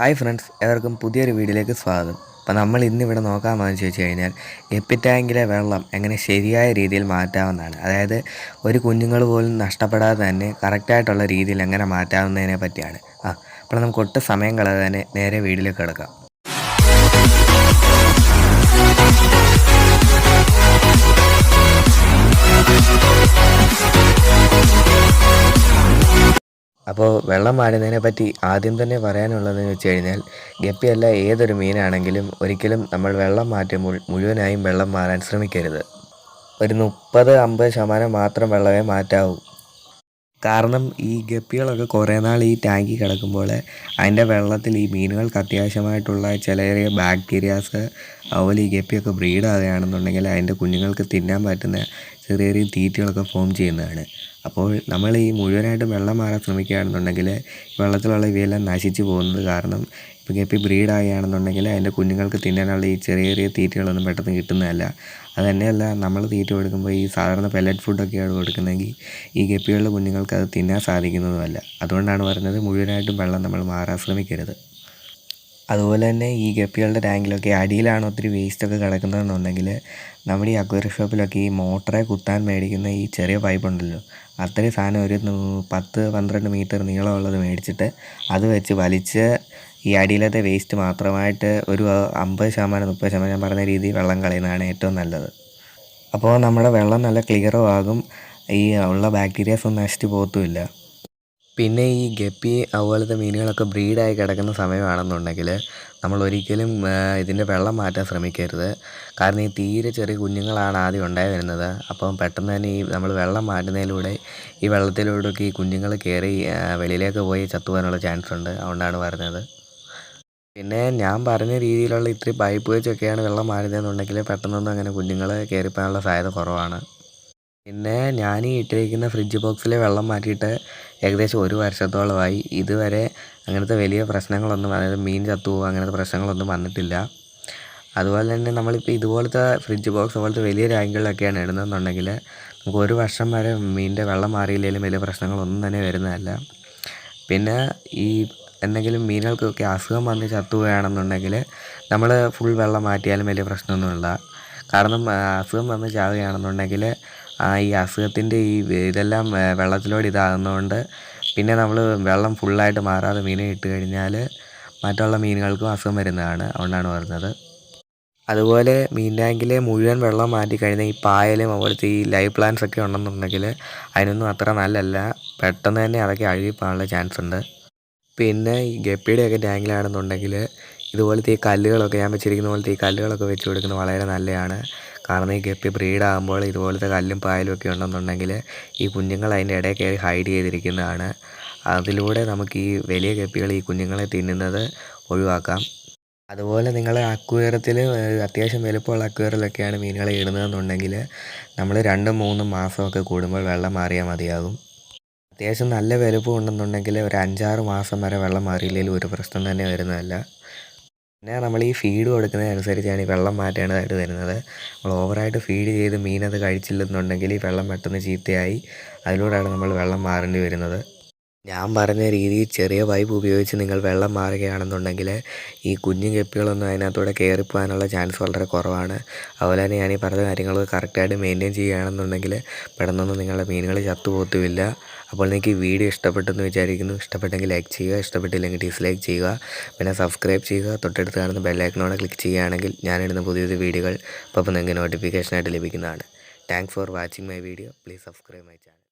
Hi friends എവർക്കും പുതിയൊരു വീഡിയോയിലേക്ക് സ്വാഗതം. അപ്പോൾ നമ്മൾ ഇന്നിവിടെ നോക്കാമെന്ന് ചോദിച്ചു കഴിഞ്ഞാൽ എപ്പിറ്റാങ്കിലെ വെള്ളം എങ്ങനെ ശരിയായ രീതിയിൽ മാറ്റാവുന്നതാണ്. അതായത് ഒരു കുഞ്ഞുങ്ങൾ പോലും നഷ്ടപ്പെടാതെ തന്നെ കറക്റ്റായിട്ടുള്ള രീതിയിൽ എങ്ങനെ മാറ്റാവുന്നതിനെ പറ്റിയാണ്. ആ അപ്പോൾ നമുക്ക് ഒട്ടും സമയം കളയാതെ തന്നെ നേരെ വീട്ടിലേക്ക് കിടക്കാം. അപ്പോൾ വെള്ളം മാറുന്നതിനെ പറ്റി ആദ്യം തന്നെ പറയാനുള്ളതെന്ന് വെച്ച് കഴിഞ്ഞാൽ ഗപ്പിയല്ല ഏതൊരു മീനാണെങ്കിലും ഒരിക്കലും നമ്മൾ വെള്ളം മാറ്റുമ്പോൾ മുഴുവനായും വെള്ളം മാറാൻ ശ്രമിക്കരുത്. ഒരു മുപ്പത് അമ്പത് ശതമാനം മാത്രം വെള്ളമേ മാറ്റാവൂ. കാരണം ഈ ഗപ്പികളൊക്കെ കുറേ നാൾ ഈ ടാങ്കിൽ കിടക്കുമ്പോൾ അതിന്റെ വെള്ളത്തിൽ ഈ മീനുകൾക്ക് അത്യാവശ്യമായിട്ടുള്ള ചില ചെറിയ ബാക്ടീരിയാസ് അതുപോലെ ഈ ഗപ്പിയൊക്കെ ബ്രീഡ് ആകുകയാണെന്നുണ്ടെങ്കിൽ അതിന്റെ കുഞ്ഞുങ്ങൾക്ക് തിന്നാൻ പറ്റുന്ന ചെറിയ ചെറിയ തീറ്റകളൊക്കെ ഫോം ചെയ്യുന്നതാണ്. അപ്പോൾ നമ്മൾ ഈ മുഴുവനായിട്ടും വെള്ളം മാറാൻ ശ്രമിക്കുകയാണെന്നുണ്ടെങ്കിൽ വെള്ളത്തിലുള്ള ഇവയെല്ലാം നശിച്ചു പോകുന്നത് കാരണം ഇപ്പോൾ ഗപ്പി ബ്രീഡ് ആകുകയാണെന്നുണ്ടെങ്കിൽ അതിന്റെ കുഞ്ഞുങ്ങൾക്ക് തിന്നാനുള്ള ഈ ചെറിയ ചെറിയ തീറ്റകളൊന്നും പെട്ടെന്ന് കിട്ടുന്നതല്ല. അത് തന്നെയല്ല നമ്മൾ തീറ്റ കൊടുക്കുമ്പോൾ ഈ സാധാരണ പെല്ലറ്റ് ഫുഡൊക്കെയാണ് കൊടുക്കുന്നതെങ്കിൽ ഈ ഗപ്പികളുടെ കുഞ്ഞുങ്ങൾക്ക് അത് തിന്നാൻ സാധിക്കുന്നതുമല്ല. അതുകൊണ്ടാണ് പറയുന്നത് മുഴുവനായിട്ടും വെള്ളം നമ്മൾ മാറാൻ ശ്രമിക്കരുത്. അതുപോലെ തന്നെ ഈ ഗപ്പികളുടെ ടാങ്കിലൊക്കെ അടിയിലാണ് ഒത്തിരി വേസ്റ്റൊക്കെ കിടക്കുന്നതെന്നുണ്ടെങ്കിൽ നമ്മുടെ ഈ അക്വേറിയം ഷോപ്പിലൊക്കെ ഈ മോട്ടറെ കുത്താൻ മേടിക്കുന്ന ഈ ചെറിയ പൈപ്പ് ഉണ്ടല്ലോ. അത്രയും സാധനം ഒരു പത്ത് പന്ത്രണ്ട് മീറ്റർ നീളമുള്ളത് മേടിച്ചിട്ട് അത് വെച്ച് വലിച്ച് ഈ അടിയിലത്തെ വേസ്റ്റ് മാത്രമായിട്ട് ഒരു അമ്പത് ശതമാനം മുപ്പത് ശതമാനം ഞാൻ പറഞ്ഞ രീതിയിൽ വെള്ളം കളയുന്നതാണ് ഏറ്റവും നല്ലത്. അപ്പോൾ നമ്മുടെ വെള്ളം നല്ല ക്ലിയറും ആകും. ഈ ഉള്ള ബാക്ടീരിയാസ് ഒന്നും നശിച്ചു പോകത്തുമില്ല പിന്നെ ഈ ഗപ്പി അതുപോലത്തെ മീനുകളൊക്കെ ബ്രീഡായി കിടക്കുന്ന സമയമാണെന്നുണ്ടെങ്കിൽ നമ്മൾ ഒരിക്കലും ആ, ഇതിന്റെ വെള്ളം മാറ്റാൻ ശ്രമിക്കരുത്. കാരണം ഈ തീരെ ചെറിയ കുഞ്ഞുങ്ങളാണ് ആദ്യം ഉണ്ടായി വരുന്നത്. അപ്പം പെട്ടെന്ന് തന്നെ ഈ നമ്മൾ വെള്ളം മാറ്റുന്നതിലൂടെ ഈ വെള്ളത്തിലൂടെയൊക്കെ ഈ കുഞ്ഞുങ്ങൾ കയറി വെളിയിലേക്ക് പോയി ചത്തുപോകാനുള്ള ചാൻസ് ഉണ്ട്. അതുകൊണ്ടാണ് പറഞ്ഞത്. പിന്നെ ഞാൻ പറഞ്ഞ രീതിയിലുള്ള ഇത്തിരി പൈപ്പ് വെച്ചൊക്കെയാണ് വെള്ളം മാറുന്നതെന്നുണ്ടെങ്കിൽ പെട്ടെന്നൊന്നും അങ്ങനെ കുഞ്ഞുങ്ങൾ കയറിപ്പോകാനുള്ള സാധ്യത കുറവാണ്. പിന്നെ ഞാൻ ഈ ഇട്ടിരിക്കുന്ന ഫ്രിഡ്ജ് ബോക്സിലെ വെള്ളം മാറ്റിയിട്ട് ഏകദേശം ഒരു വർഷത്തോളമായി ഇതുവരെ അങ്ങനത്തെ വലിയ പ്രശ്നങ്ങളൊന്നും അതായത് മീൻ ചത്തുപോകുക അങ്ങനത്തെ പ്രശ്നങ്ങളൊന്നും വന്നിട്ടില്ല. അതുപോലെ തന്നെ നമ്മളിപ്പോൾ ഇതുപോലത്തെ ഫ്രിഡ്ജ് ബോക്സ് പോലത്തെ വലിയ ടാങ്കുകളിലൊക്കെയാണ് ഇടുന്നതെന്നുണ്ടെങ്കിൽ നമുക്ക് ഒരു വർഷം വരെ മീനിന്റെ വെള്ളം മാറിയില്ലെങ്കിലും വലിയ പ്രശ്നങ്ങളൊന്നും തന്നെ വരുന്നതല്ല. പിന്നെ ഈ എന്തെങ്കിലും മീനുകൾക്കൊക്കെ അസുഖം വന്ന് ചത്തുപോയാണെന്നുണ്ടെങ്കിൽ നമ്മൾ ഫുൾ വെള്ളം മാറ്റിയാലും വലിയ പ്രശ്നമൊന്നുമില്ല. കാരണം അസുഖം വന്ന് ചാവുകയാണെന്നുണ്ടെങ്കിൽ ഈ അസുഖത്തിന്റെ ഈ ഇതെല്ലാം വെള്ളത്തിലൂടെ ഇതാകുന്നതുകൊണ്ട് പിന്നെ നമ്മൾ വെള്ളം ഫുള്ളായിട്ട് മാറാതെ മീനെ ഇട്ട് കഴിഞ്ഞാൽ മറ്റുള്ള മീനുകൾക്കും അസുഖം വരുന്നതാണ് അതുകൊണ്ടാണ് പറഞ്ഞത്. അതുപോലെ മീൻ ടാങ്കിലെ മുഴുവൻ വെള്ളം മാറ്റി കഴിഞ്ഞാൽ ഈ പായലും അതുപോലത്തെ ഈ ലൈവ് പ്ലാന്റ്സ് ഒക്കെ ഉണ്ടെന്നുണ്ടെങ്കിൽ അതിനൊന്നും അത്ര നല്ലല്ല. പെട്ടെന്ന് തന്നെ അതൊക്കെ അഴുകിപ്പോകാനുള്ള ചാൻസ് ഉണ്ട് പിന്നെ ഈ ഗപ്പിയുടെയൊക്കെ ടാങ്കിലാണെന്നുണ്ടെങ്കിൽ ഇതുപോലത്തെ ഈ കല്ലുകളൊക്കെ ഞാൻ വെച്ചിരിക്കുന്ന പോലത്തെ ഈ കല്ലുകളൊക്കെ വെച്ച് കൊടുക്കുന്നത് വളരെ നല്ലതാണ്. കാരണം ഈ ഗപ്പി ബ്രീഡാകുമ്പോൾ ഇതുപോലത്തെ കല്ലും പായലും ഒക്കെ ഉണ്ടെന്നുണ്ടെങ്കിൽ ഈ കുഞ്ഞുങ്ങൾ അതിന്റെ ഇടയിൽ കയറി ഹൈഡ് ചെയ്തിരിക്കുന്നതാണ്. അതിലൂടെ നമുക്ക് ഈ വലിയ ഗപ്പികൾ ഈ കുഞ്ഞുങ്ങളെ തിന്നുന്നത് ഒഴിവാക്കാം. അതുപോലെ നിങ്ങൾ അക്വേറിയത്തിൽ അത്യാവശ്യം വലുപ്പമുള്ള അക്വേറിലൊക്കെയാണ് മീനുകളെ ഇടുന്നതെന്നുണ്ടെങ്കിൽ നമ്മൾ രണ്ടും മൂന്നും മാസമൊക്കെ കൂടുമ്പോൾ വെള്ളം മാറിയാൽ മതിയാകും. അത്യാവശ്യം നല്ല വലുപ്പം ഉണ്ടെന്നുണ്ടെങ്കിൽ ഒരു അഞ്ചാറ് മാസം വരെ വെള്ളം മാറിയില്ലെങ്കിൽ ഒരു പ്രശ്നം തന്നെ വരുന്നതല്ല. പിന്നെ നമ്മൾ ഈ ഫീഡ് കൊടുക്കുന്നതനുസരിച്ചാണ് ഈ വെള്ളം മാറ്റേണ്ടതായിട്ട് വരുന്നത്. നമ്മൾ ഓവറായിട്ട് ഫീഡ് ചെയ്ത് മീനത് കഴിച്ചില്ലെന്നുണ്ടെങ്കിൽ ഈ വെള്ളം പെട്ടെന്ന് ചീത്തയായി. അതിലൂടെയാണ് നമ്മൾ വെള്ളം മാറേണ്ടി വരുന്നത്. ഞാൻ പറഞ്ഞ രീതിയിൽ ചെറിയ പൈപ്പ് ഉപയോഗിച്ച് നിങ്ങൾ വെള്ളം മാറുകയാണെന്നുണ്ടെങ്കിൽ ഈ കുഞ്ഞു കെപ്പികളൊന്നും അതിനകത്തൂടെ കയറിപ്പോകാനുള്ള ചാൻസ് വളരെ കുറവാണ്. അതുപോലെ തന്നെ ഞാൻ ഈ പറഞ്ഞ കാര്യങ്ങൾ കറക്റ്റായിട്ട് മെയിന്റെയിൻ ചെയ്യുകയാണെന്നുണ്ടെങ്കിൽ പെട്ടെന്നൊന്നും നിങ്ങളുടെ മീനുകൾ ചത്തുപോത്തുമില്ല അപ്പോൾ നിങ്ങൾക്ക് ഈ വീഡിയോ ഇഷ്ടപ്പെട്ടെന്ന് വിചാരിക്കുന്നു. ഇഷ്ടപ്പെട്ടെങ്കിൽ ലൈക്ക് ചെയ്യുക. ഇഷ്ടപ്പെട്ടില്ലെങ്കിൽ ഡിസ്ലൈക്ക് ചെയ്യുക. പിന്നെ സബ്സ്ക്രൈബ് ചെയ്യുക. തൊട്ടടുത്ത് കാണുന്ന ബെല്ലൈക്കനോടെ ക്ലിക്ക് ചെയ്യുകയാണെങ്കിൽ ഞാനിടുന്ന പുതിയ പുതിയ വീഡിയോകൾ അപ്പോൾ നിങ്ങൾക്ക് നോട്ടിഫിക്കേഷനായിട്ട് ലഭിക്കുന്നതാണ്. Thanks for watching my video please subscribe my channel